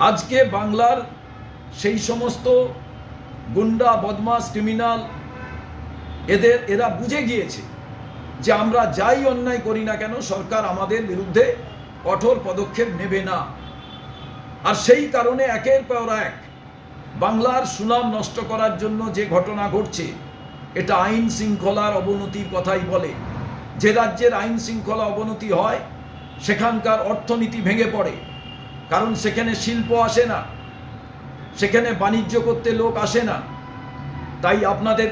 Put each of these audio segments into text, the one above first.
আজকে বাংলার সেই সমস্ত গুন্ডা বদমাস ক্রিমিনাল এদের, এরা বুঝে গিয়েছে যে আমরা যাই অন্যায় করি না কেন, সরকার আমাদের বিরুদ্ধে কঠোর পদক্ষেপ নেবে না। আর সেই কারণে একের পর এক বাংলার সুনাম নষ্ট করার জন্য যে ঘটনা ঘটছে, এটা আইন শৃঙ্খলার অবনতির কথাই বলে। যে রাজ্যের আইন শৃঙ্খলা অবনতি হয়, সেখানকার অর্থনীতি ভেঙে পড়ে। কারণ সেখানে শিল্প আসে না। সেখানে বাণিজ্য করতে লোক আসে না। তাই আপনাদের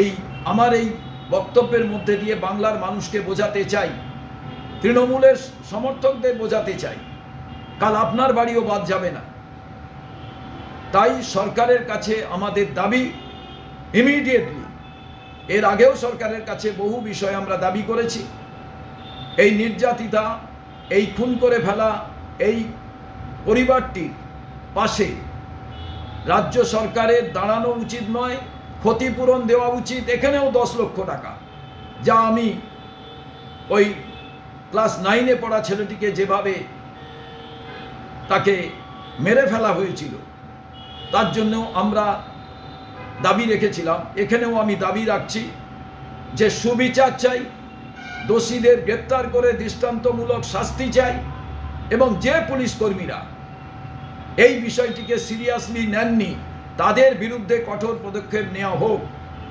এই, আমার এই বক্তব্যের মধ্যে দিয়ে বাংলার মানুষকে বোঝাতে চাই, তৃণমূলের সমর্থকদের বোঝাতে চাই। কাল আপনার বাড়িও বাদ যাবে না। তাই সরকারের কাছে আমাদের দাবি ইমিডিয়েটলি এর আগেও সরকারের কাছে বহু বিষয় আমরা দাবি করেছি। এই নির্যাতিতা, এই খুন করে ফেলা এই পরিবারটির পাশে রাজ্য সরকারের দাঁড়ানো উচিত নয়, ক্ষতিপূরণ দেওয়া উচিত, এখানেও দশ লক্ষ টাকা। যা আমি ওই ক্লাস নাইনে পড়া ছেলেটিকে যেভাবে তাকে মেরে ফেলা হয়েছিল, তার জন্য আমরা দাবি রেখেছিলাম। এখানেও আমি দাবি রাখছি যে সুবিচার চাই, দোষীদের গ্রেপ্তার করে দৃষ্টান্তমূলক শাস্তি চাই। এবং যে পুলিশ কর্মীরা এই বিষয়টিকে সিরিয়াসলি নেননি তাদের বিরুদ্ধে কঠোর পদক্ষেপ নেওয়া হোক।